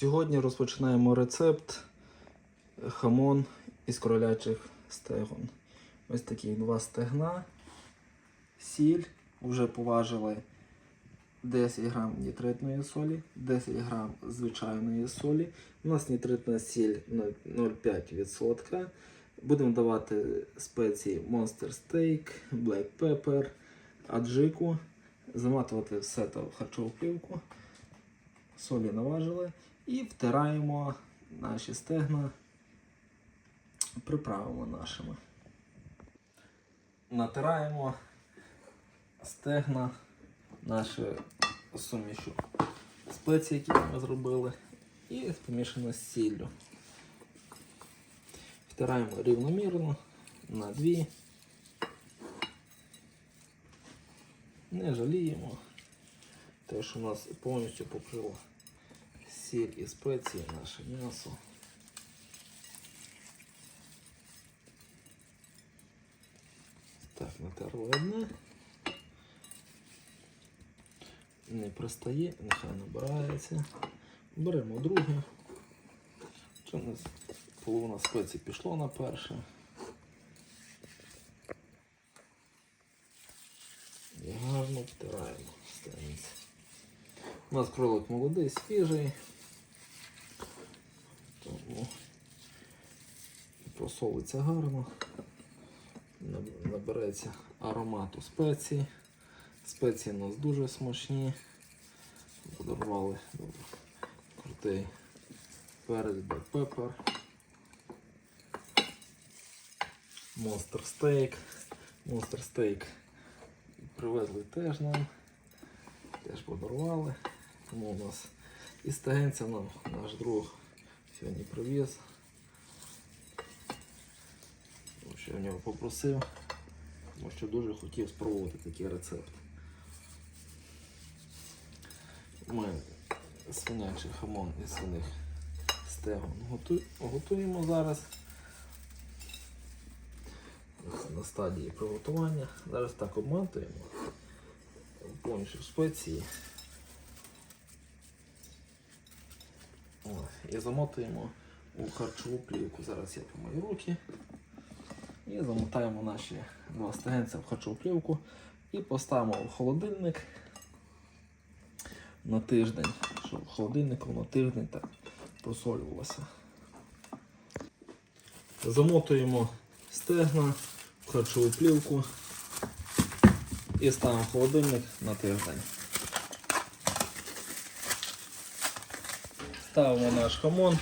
Сьогодні розпочинаємо рецепт хамон із кролячих стегон. Ось такі два стегна, сіль, вже поважили 10 грам нітритної солі, 10 грам звичайної солі. У нас нітритна сіль 0,5%. Будемо давати спеції Monster Steak, Black Pepper, аджику, заматувати все це в харчову солі наважили і втираємо наші стегна приправами нашими. Натираємо стегна нашою сумішю спеції, які ми зробили, і помішано з сіллю. Втираємо рівномірно на дві. Не жаліємо. Те, що у нас повністю покрило сіль і спеції наше м'ясо. Так, натерли одне. Не пристає, нехай набирається. Беремо друге. Нас половина спецій пішло на перше. І гарно втираємо станеться. У нас кролик молодий, свіжий. Тому просолиться гарно. Набереться аромату спеції. Спеції у нас дуже смачні. Подарували крутий перець, black pepper. Monster Steak. Monster Steak привезли теж нам. Теж подарували. Тому у нас і стегенця нам наш друг сьогодні привіз. Тому що я в нього попросив, тому що дуже хотів спробувати такий рецепт. Ми свинячий хамон із свиних стегон готуємо зараз. На стадії приготування. Зараз так обматуємо повністю спеції. Ось, І замотуємо у харчову плівку. Зараз я помию руки. І замотаємо наші два стегенця в харчову плівку і поставимо в холодильник на тиждень, щоб в на тиждень так просолювалося. Замотуємо стегна в харчову плівку і ставимо холодильник на тиждень. Ставимо наш хамон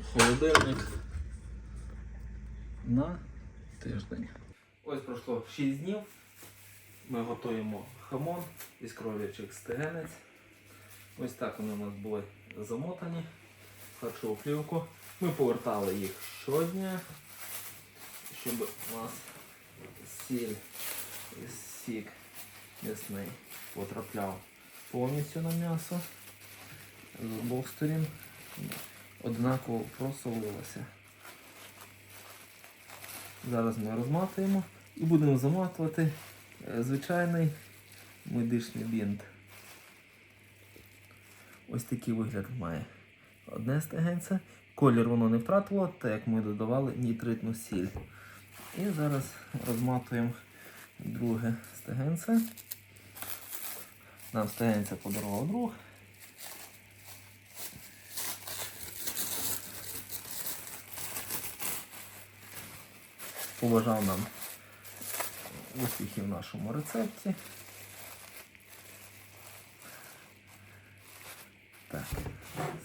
в холодильник на тиждень. Ось пройшло 6 днів. Ми готуємо хамон із кров'ячих стегенець. Ось так вони у нас були замотані в харчову плівку. Ми повертали їх щодня, щоб у нас сіль і сік м'ясний потрапляв повністю на м'ясо з обох сторін. Однаково просолилося. Зараз ми розматуємо і будемо заматувати е, звичайний медичний бінт. Ось такий вигляд має одне стегенце. Колір воно не втратило, так як ми додавали нітритну сіль. І зараз розматуємо друге стегенце. Нам стегенце подарував друг. Побажав нам успіхів в нашому рецепті. Так,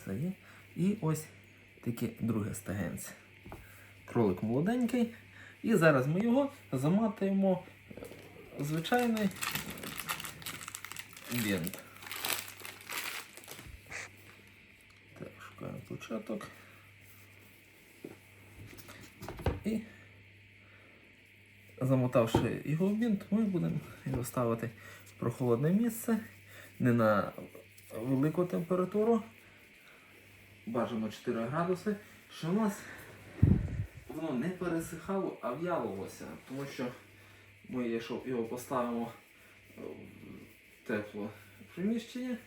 це є. І ось таке друге стегенце. Кролик молоденький. І зараз ми його заматуємо звичайний бінт. Так, шукаємо початок. І замотавши його в бінт, ми будемо його ставити в прохолодне місце, не на велику температуру, бажано 4 градуси, що у нас воно не пересихало, а в'ялилося. Тому що ми, якщо його поставимо в тепле приміщення,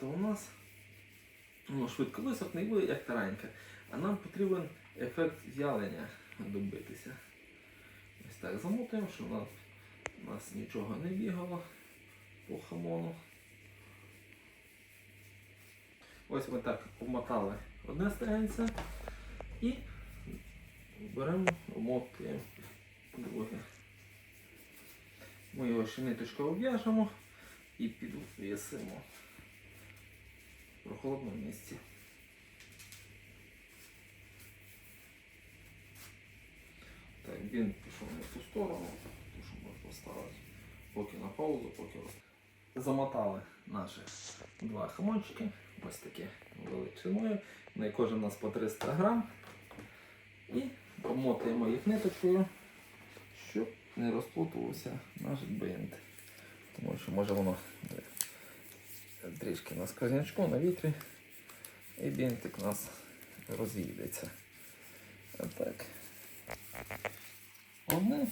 то у нас воно швидко висохне і буде як таранька. А нам потрібен ефект в'ялення добитися. Так замотуємо, щоб у нас, у нас нічого не бігало по хамону. Ось ми так обмотали одне стегенце і беремо, обмотуємо друге. Ми його ще ниточкою обв'яжемо і підвісимо в прохолодному місці. Так, він пішов не в ту сторону, тому що можна поставити поки на паузу, поки замотали наші два хамончики, ось такі величиною. На кожен у нас по 300 грам. І обмотуємо їх ниточкою, щоб не розплутувався наш бинт. Тому що може воно трішки на сквознячку, на вітрі, і бінтик у нас роз'їдеться. Отак. Одне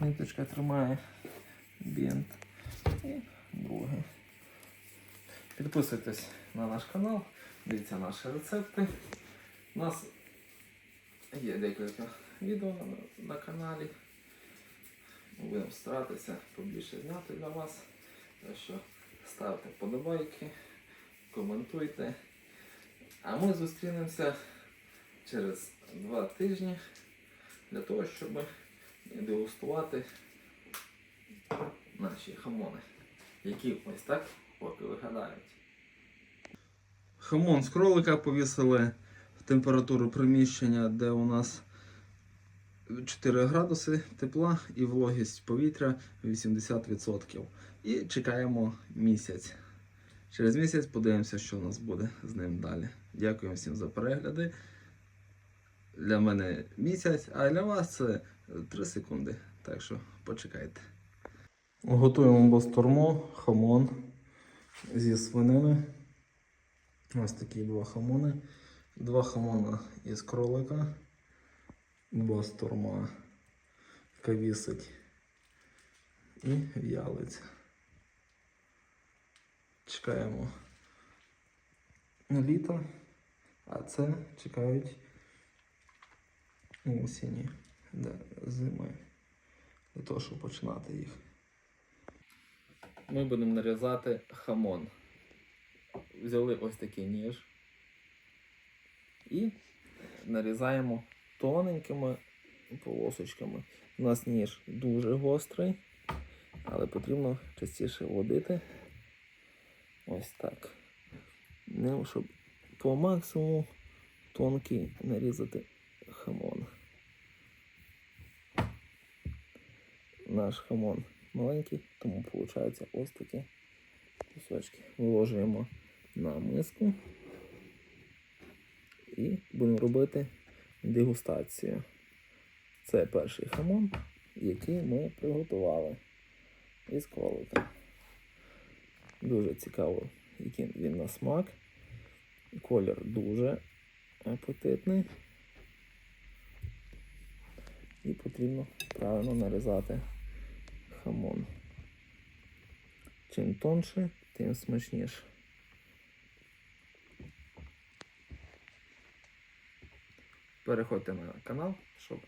ниточка тримає бінт і друге. Підписуйтесь на наш канал, дивіться наші рецепти. У нас є декілька відео на, на каналі. Будемо старатися побільше зняти для вас. Так що ставте вподобайки, коментуйте. А ми зустрінемося через два тижні для того, щоб дегустувати наші хамони, які ось так поки виглядають. Хамон з кролика повісили в температуру приміщення, де у нас 4 градуси тепла і вологість повітря 80%. І чекаємо місяць. Через місяць подивимося, що у нас буде з ним далі. Дякую всім за перегляди. Для мене місяць, а для вас це 3 секунди. Так що почекайте. Готуємо бастурму, хамон зі свинини. Ось такі два хамони. Два хамона із кролика. Бастурма, яка вісить. І в'ялиця. Чекаємо літо, а це чекають осені, зими, для того, щоб починати їх. Ми будемо нарізати хамон. Взяли ось такий ніж і нарізаємо тоненькими полосочками. У нас ніж дуже гострий, але потрібно частіше водити. Ось так. Не, щоб по максимуму тонкий нарізати хамон. Наш хамон маленький, тому виходить ось такі кусочки. Виложуємо на миску і будемо робити дегустацію. Це перший хамон, який ми приготували із кролика. Дуже цікаво, який він на смак. Колір дуже апетитний. І потрібно правильно нарізати хамон. Чим тонше, тим смачніше. Переходьте на канал, щоб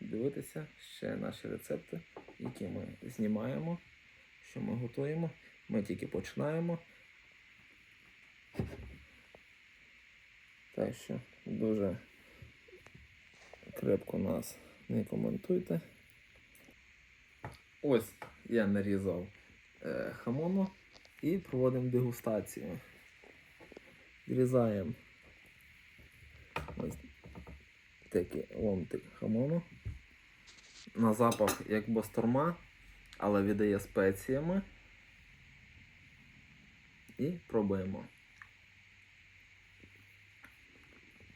дивитися ще наші рецепти, які ми знімаємо, що ми готуємо. Ми тільки починаємо. Так що дуже крепко нас не коментуйте. Ось я нарізав е, хамону і проводимо дегустацію. Зрізаємо ось такий ломтик хамону. На запах як бастурма, але віддає спеціями. І пробуємо.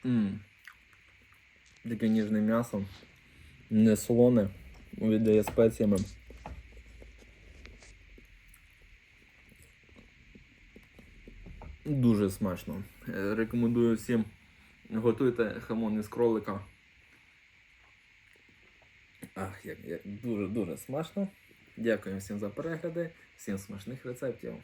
Ммм. Таке ніжне м'ясо. Не солоне, віддає спеціями. Дуже смачно. Е, Рекомендую всім готуйте хамон із кролика. Ах, як, як дуже-дуже смачно. Дякую всім за перегляди, всім смачних рецептів.